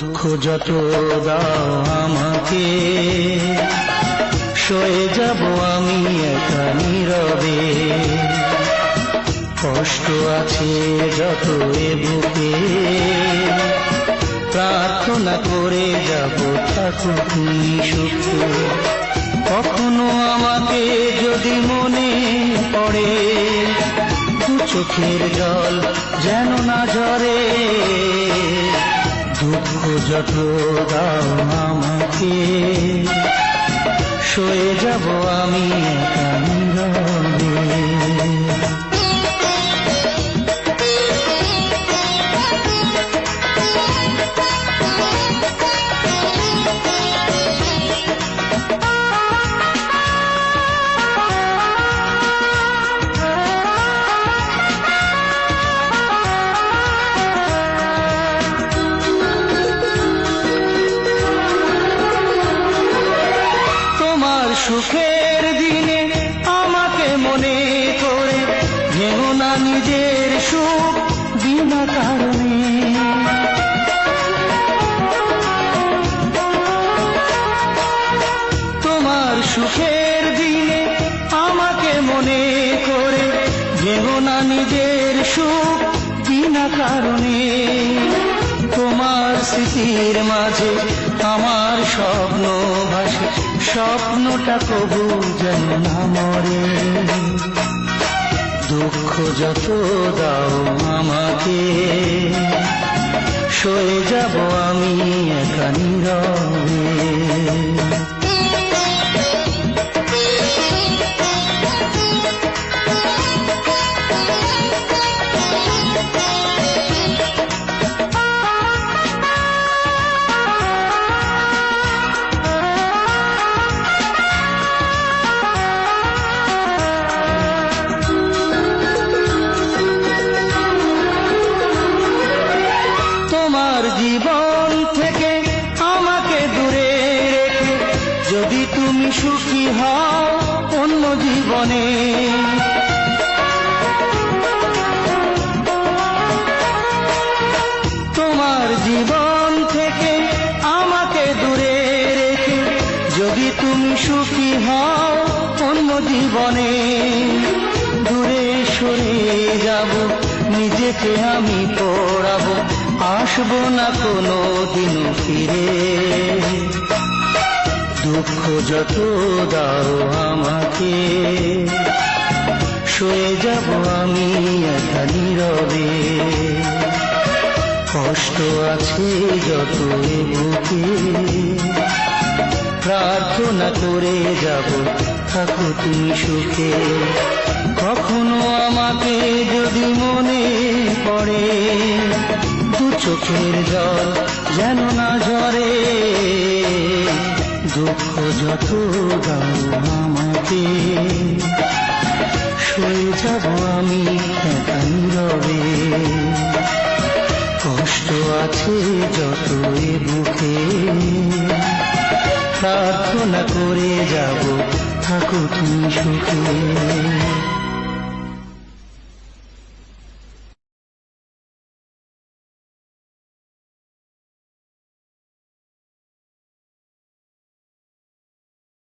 যত দাও আমাকে, সয়ে যাব আমি একা নীরবে। কষ্ট আছে যত এ বুকে, প্রার্থনা করে যাব থাকো তুমি সুখে কখনো আমাকে যদি মনে পড়ে চোখের জল যেন না ঝরে। দুঃখ যত দাও আমাকে সয়ে যাব আমি সুখের দিনে আমাকে মনে করে ভেঙো না নিজের সুখ বিনা কারণে। তোমার সুখের দিনে আমাকে মনে করে ভেঙো না নিজের সুখ বিনা কারণে। তোমার স্মৃতির মাঝে আমার স্বপ্ন ভাসে স্বপ্নটা কবু যেন না মরে। দুঃখ যত দাও আমাকে সয়ে যাব আমি একা নীরবে। তোমার জীবন থেকে আমাকে দূরে রেখে, যদি তুমি সুখী হও অন্য জীবনে। তোমার জীবন থেকে আমাকে দূরে রেখে, যদি তুমি সুখী হও অন্য জীবনে। দূরে সরে যাব, নিজেকে আমি পড়াবো আসব না কোনো দিন ফিরে। দুঃখ যত দাও আমাকে, সয়ে যাব আমি একা নীরবে। কষ্ট আছে যত বুকে, প্রার্থনা করে যাব থাকো তুমি সুখে। কখনো আমাকে যদি মনে পড়ে চোখের জল যেন না ঝরে। দুঃখ যত দাও আমাকে। সয়ে যাব আমি নীরবে কষ্ট আছে যত বুকে। প্রার্থনা করে যাব থাকো তুমি সুখে।